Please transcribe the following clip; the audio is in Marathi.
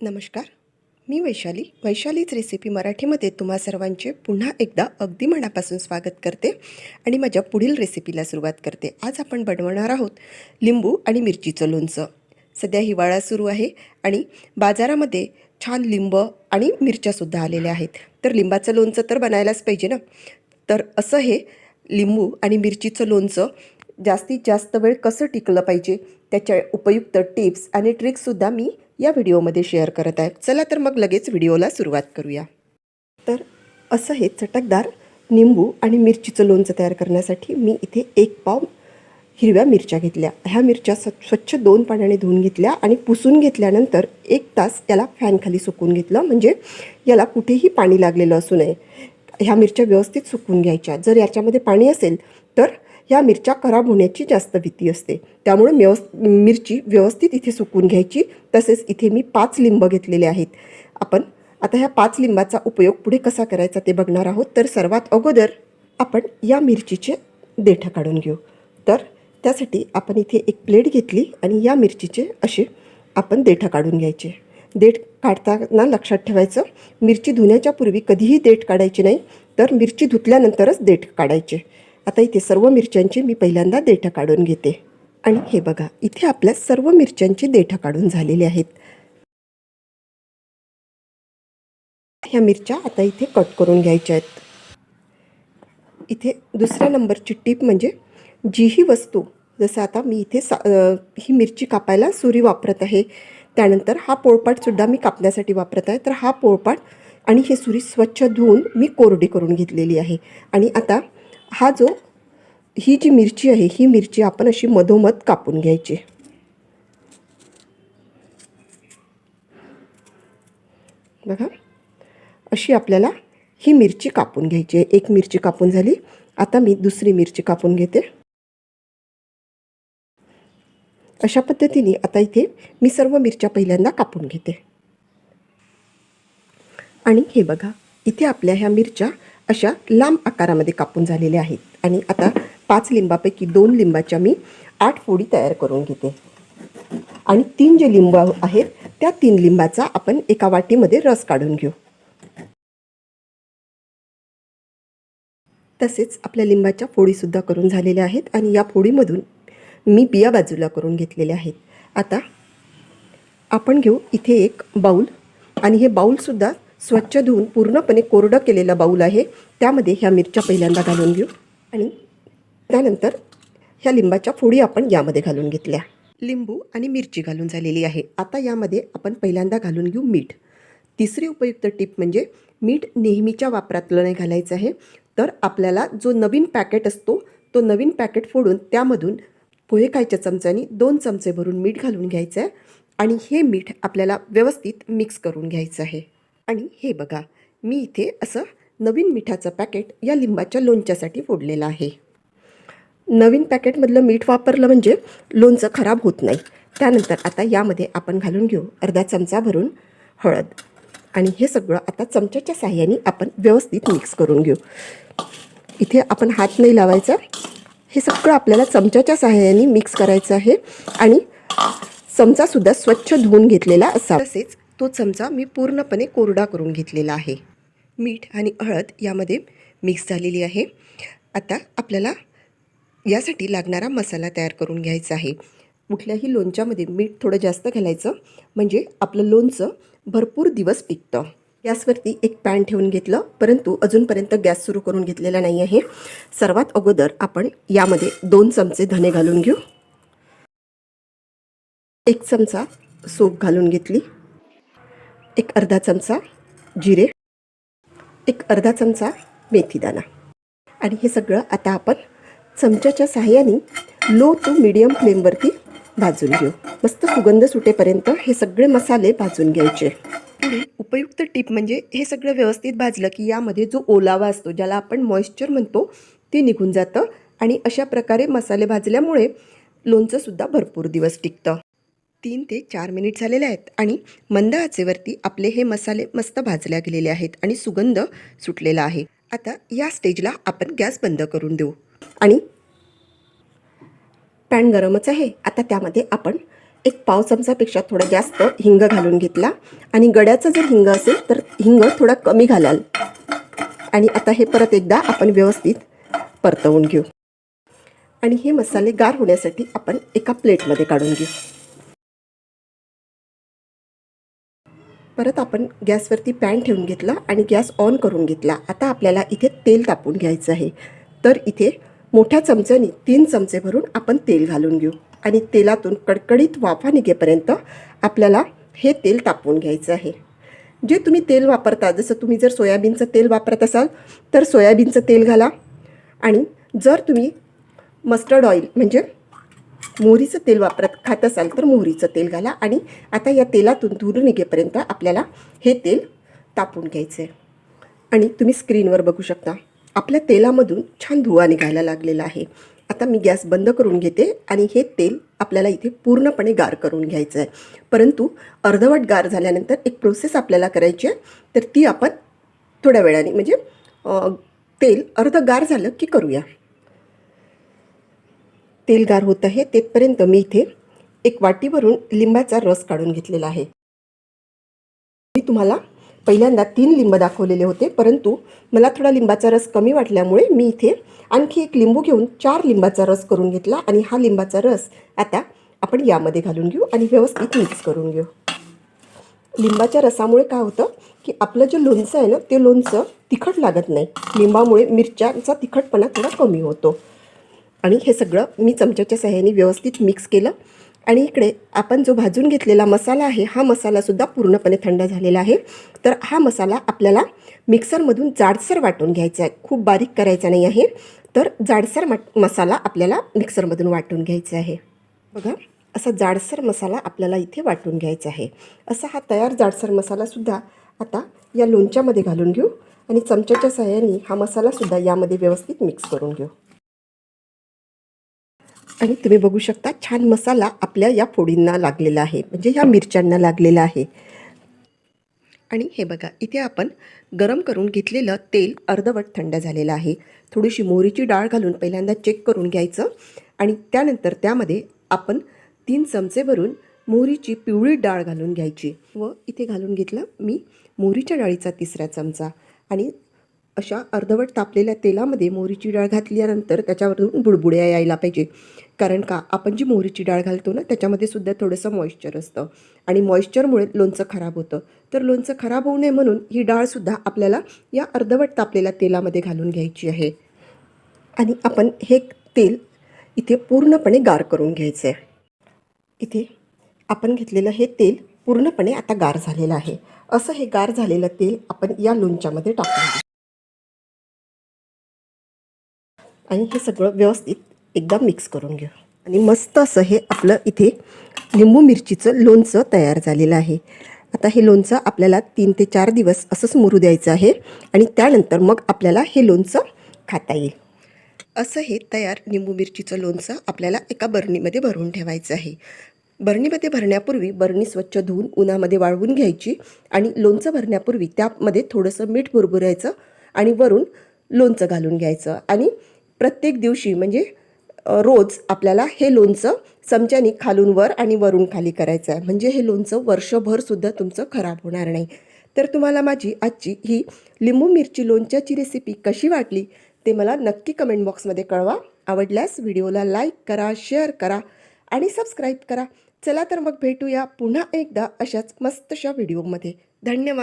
नमस्कार मी वैशाली. वैशालीच रेसिपी मराठीमध्ये तुम्हा सर्वांचे पुन्हा एकदा अगदी मनापासून स्वागत करते आणि माझ्या पुढील रेसिपीला सुरुवात करते. आज आपण बनवणार आहोत लिंबू आणि मिरचीचं लोणचं. सध्या हिवाळा सुरू आहे आणि बाजारामध्ये छान लिंब आणि मिरच्यासुद्धा आलेल्या आहेत. तर लिंबाचं लोणचं तर बनायलाच पाहिजे ना? तर असं हे लिंबू आणि मिरचीचं लोणचं जास्तीत जास्त वेळ कसं टिकलं पाहिजे त्याच्या उपयुक्त टिप्स आणि ट्रिक्ससुद्धा मी या व्हिडिओमध्ये शेअर करत आहे चला तर मग लगेच व्हिडिओला सुरुवात करूया. तर असं हे चटकदार निंबू आणि मिरचीचं लोणचं तयार करण्यासाठी मी इथे एक पाव हिरव्या मिरच्या घेतल्या. ह्या मिरच्या स स्वच्छ दोन पाण्याने धुवून घेतल्या आणि पुसून घेतल्यानंतर एक तास याला फॅनखाली सुकून घेतलं. म्हणजे याला कुठेही पाणी लागलेलं असू नये. ह्या मिरच्या व्यवस्थित सुकून घ्यायच्या. जर याच्यामध्ये पाणी असेल तर ह्या मिरच्या खराब होण्याची जास्त भीती असते. त्यामुळे व्यवस् मिरची व्यवस्थित इथे सुकून घ्यायची. तसेच इथे मी पाच लिंब घेतलेले आहेत. आपण आता ह्या पाच लिंबाचा उपयोग पुढे कसा करायचा ते बघणार आहोत. तर सर्वात अगोदर आपण या मिरचीचे देठं काढून घेऊ. तर त्यासाठी आपण इथे एक प्लेट घेतली आणि या मिरचीचे असे आपण देठं काढून घ्यायचे. देठ काढताना लक्षात ठेवायचं मिरची धुण्याच्या पूर्वी कधीही देठ काढायची नाही. तर मिरची धुतल्यानंतरच देठ काढायचे. आता इथे सर्व मिरच्यांची मी पहिल्यांदा देठं काढून घेते. आणि हे बघा इथे आपल्या सर्व मिरच्यांची देठं काढून झालेली आहेत. ह्या मिरच्या आता इथे कट करून घ्यायच्या आहेत. इथे दुसऱ्या नंबरची टीप म्हणजे जीही वस्तू. जसं आता मी इथे सा ही मिरची कापायला सुरी वापरत आहे. त्यानंतर हा पोळपाटसुद्धा मी कापण्यासाठी वापरत आहे. तर हा पोळपाट आणि ही सुरी स्वच्छ धुवून मी कोरडी करून घेतलेली आहे. आणि आता हा जो ही जी मिरची आहे ही मिरची आपण अशी मधोमध कापून घ्यायची. बघा. अशी आपल्याला ही मिरची कापून घ्यायची आहे. एक मिरची कापून झाली. आता मी दुसरी मिरची कापून घेते. अशा पद्धतीने आता इथे मी सर्व मिरच्या पहिल्यांदा कापून घेते. आणि हे बघा. इथे आपल्या ह्या मिरच्या अशा लांब आकारामध्ये कापून झालेल्या आहेत. आणि आता पाच लिंबापैकी दोन लिंबाच्या मी आठ फोडी तयार करून घेते. आणि तीन जे लिंब आहेत त्या तीन लिंबाचा आपण एका वाटीमध्ये रस काढून घेऊ. तसेच आपल्या लिंबाच्या फोडीसुद्धा करून झालेल्या आहेत आणि या फोडीमधून मी बिया बाजूला करून घेतलेल्या आहेत. आता आपण घेऊ इथे एक बाऊल. आणि हे बाऊलसुद्धा स्वच्छ धुवून पूर्णपणे कोरडं केलेलं बाऊल आहे. त्यामध्ये ह्या मिरच्या पहिल्यांदा घालून घेऊ. आणि त्यानंतर ह्या लिंबाच्या फोडी आपण यामध्ये घालून घेतल्या. लिंबू आणि मिरची घालून झालेली आहे. आता यामध्ये आपण पहिल्यांदा घालून घेऊ मीठ. तिसरी उपयुक्त टीप म्हणजे मीठ नेहमीच्या वापरातलं नाही घालायचं आहे. तर आपल्याला जो नवीन पॅकेट असतो तो नवीन पॅकेट फोडून त्यामधून पोहे खायच्या चमच्यानी दोन चमचे भरून मीठ घालून घ्यायचं आहे आणि हे मीठ आपल्याला व्यवस्थित मिक्स करून घ्यायचं आहे. आणि हे बघा मी इथे असं नवीन मिठाचं पॅकेट या लिंबाच्या लोणच्यासाठी फोडलेलं आहे. नवीन पॅकेटमधलं मीठ वापरलं म्हणजे लोणचं खराब होत नाही. त्यानंतर आता यामध्ये आपण घालून घेऊ अर्धा चमचा भरून हळद. आणि हे सगळं आता चमच्याच्या साह्याने आपण व्यवस्थित मिक्स करून घेऊ. इथे आपण हात नाही लावायचा. हे सगळं आपल्याला चमच्याच्या सहाय्याने मिक्स करायचं आहे. आणि चमचासुद्धा स्वच्छ धुवून घेतलेला असावा. तसेच तो चमचा मी पूर्णपणे कोरडा करून घेतलेला आहे. मीठ आणि हळद यामध्ये मिक्स झालेली आहे. आता आपल्याला यासाठी लागणारा मसाला तयार करून घ्यायचा आहे. कुठल्याही लोणच्यामध्ये मीठ थोडं जास्त घालायचं म्हणजे आपलं लोणचं भरपूर दिवस टिकतं गॅसवरती एक पॅन ठेवून घेतलं परंतु अजूनपर्यंत गॅस सुरू करून घेतलेला नाही आहे. सर्वात अगोदर आपण यामध्ये दोन चमचे धने घालून घेऊ. एक चमचा सोप घालून घेतली. एक अर्धा चमचा जिरे एक अर्धा चमचा मेथीदाणा आणि हे सगळं आता आपण चमच्याच्या साहाय्याने लो टू मिडियम फ्लेमवरती भाजून घेऊ. मस्त सुगंध सुटेपर्यंत हे सगळे मसाले भाजून घ्यायचे. आणि उपयुक्त टीप म्हणजे हे सगळं व्यवस्थित भाजलं की यामध्ये जो ओलावा असतो ज्याला आपण मॉइश्चर म्हणतो ते निघून जातं. आणि अशा प्रकारे मसाले भाजल्यामुळे लोणचंसुद्धा भरपूर दिवस टिकतं. तीन ते चार मिनिट झालेले आहेत आणि मंद आचेवरती आपले हे मसाले मस्त भाजल्या गेलेले आहेत आणि सुगंध सुटलेला आहे. आता या स्टेजला आपण गॅस बंद करून देऊ. आणि पॅन गरमच आहे. आता त्यामध्ये आपण एक पाव चमचापेक्षा थोडं जास्त हिंग घालून घेतला. आणि गड्याचं जर हिंग असेल तर हिंग थोडा कमी घालाल. आणि आता हे परत एकदा आपण व्यवस्थित परतवून घेऊ. आणि हे मसाले गार होण्यासाठी आपण एका प्लेटमध्ये काढून घेऊ. परत आपण गॅसवरती पॅन ठेवून घेतला आणि गॅस ऑन करून घेतला. आता आपल्याला इथे तेल तापून घ्यायचं आहे. तर इथे मोठ्या चमच्याने तीन चमचे भरून आपण तेल घालून घेऊ. आणि तेलातून कडकडीत वाफा निघेपर्यंत आपल्याला हे तेल तापवून घ्यायचं आहे. जे तुम्ही तेल वापरता जसं तुम्ही जर सोयाबीनचं तेल वापरत असाल तर सोयाबीनचं तेल घाला. आणि जर तुम्ही मस्टर्ड ऑइल म्हणजे मोहरीचं तेल वापरत खात असाल तर मोहरीचं तेल घाला आणि आता या तेलातून धुरून निघेपर्यंत आपल्याला हे तेल तापून घ्यायचं आहे आणि तुम्ही स्क्रीनवर बघू शकता आपल्या तेलामधून छान धुवा निघायला लागलेला आहे. आता मी गॅस बंद करून घेते आणि हे तेल आपल्याला इथे पूर्णपणे गार करून घ्यायचं आहे परंतु अर्धवट गार झाल्यानंतर एक प्रोसेस आपल्याला करायची आहे तर ती आपण थोड्या वेळाने म्हणजे तेल अर्ध गार झालं की करूया. तेल गार होत आहे तेथपर्यंत मी इथे एक वाटीवरून लिंबाचा रस काढून घेतलेला आहे. मी तुम्हाला पहिल्यांदा तीन लिंब दाखवलेले होते परंतु मला थोडा लिंबाचा रस कमी वाटल्यामुळे मी इथे आणखी एक लिंबू घेऊन चार लिंबाचा रस करून घेतला आणि हा लिंबाचा रस आता आपण यामध्ये घालून घेऊ आणि व्यवस्थित मिक्स करून घेऊ. लिंबाच्या रसामुळे काय होतं की आपलं जे लोणचं आहे ना ते लोणचं तिखट लागत नाही. लिंबामुळे मिरच्यांचा तिखटपणा थोडा कमी होतो. आणि हे सगळं मी चमच्याच्या सहाय्याने व्यवस्थित मिक्स केलं. आणि इकडे आपण जो भाजून घेतलेला मसाला आहे हा मसालासुद्धा पूर्णपणे थंड झालेला आहे. तर हा मसाला आपल्याला मिक्सरमधून जाडसर वाटून घ्यायचा आहे. खूप बारीक करायचा नाही आहे. तर जाडसर मट मसाला आपल्याला मिक्सरमधून वाटून घ्यायचा आहे. बघा असा जाडसर मसाला आपल्याला इथे वाटून घ्यायचा आहे. असा हा तयार जाडसर मसालासुद्धा आता या लोणच्यामध्ये घालून घेऊ. आणि चमच्याच्या सहाय्याने हा मसालासुद्धा यामध्ये व्यवस्थित मिक्स करून घेऊ. आणि तुम्ही बघू शकता छान मसाला आपल्या या फोडींना लागलेला आहे. म्हणजे ह्या मिरच्यांना लागलेला आहे. आणि हे बघा इथे आपण गरम करून घेतलेलं तेल अर्धवट थंड झालेलं आहे. थोडीशी मोहरीची डाळ घालून पहिल्यांदा चेक करून घ्यायचं. आणि त्यानंतर त्यामध्ये आपण तीन चमचे भरून मोहरीची पिवळी डाळ घालून घ्यायची. व इथे घालून घेतलं मी मोहरीच्या डाळीचा तिसरा चमचा. आणि अशा अर्धवट तापलेल्या तेलामध्ये मोहरीची डाळ घातल्यानंतर त्याच्यावरून बुडबुड्या यायला पाहिजे. कारण का? आपण जी मोहरीची डाळ घालतो ना त्याच्यामध्ये सुद्धा थोडंसं मॉइश्चर असतं. आणि मॉइश्चरमुळे लोणचं खराब होतं. तर लोणचं खराब होऊ नये म्हणून ही डाळसुद्धा आपल्याला या अर्धवट तापलेल्या तेलामध्ये घालून घ्यायची आहे. आणि आपण हे तेल इथे पूर्णपणे गार करून घ्यायचं आहे इथे आपण घेतलेलं हे तेल पूर्णपणे आता गार झालेलं आहे. असं हे गार झालेलं तेल आपण या लोणच्यामध्ये टाकून आणि हे सगळं व्यवस्थित एकदा मिक्स करून घेऊ आणि मस्त असं हे आपलं इथे लिंबू मिरचीचं लोणचं तयार झालेलं आहे. आता हे लोणचं आपल्याला तीन ते चार दिवस असंच मुरू द्यायचं आहे आणि त्यानंतर मग आपल्याला हे लोणचं खाता येईल. असं हे तयार लिंबू मिरचीचं लोणचं आपल्याला एका बरणीमध्ये भरून ठेवायचं आहे. बरणीमध्ये भरण्यापूर्वी बरणी स्वच्छ धुवून उन्हामध्ये वाळवून घ्यायची आणि लोणचं भरण्यापूर्वी त्यामध्ये थोडंसं मीठ भुरभुरायचं आणि वरून लोणचं घालून घ्यायचं आणि प्रत्येक दिवशी म्हणजे रोज आपल्याला हे लोणचं चमच्यानी खालून वर आणि वरून खाली करायचं आहे. म्हणजे हे लोणचं वर्षभरसुद्धा तुमचं खराब होणार नाही. तर तुम्हाला माझी आजची ही लिंबू मिरची लोणच्याची रेसिपी कशी वाटली ते मला नक्की कमेंट बॉक्समध्ये कळवा. आवडल्यास व्हिडिओला लाईक करा शेअर करा आणि सबस्क्राईब करा. चला तर मग भेटूया पुन्हा एकदा अशाच मस्तशा व्हिडिओमध्ये धन्यवाद.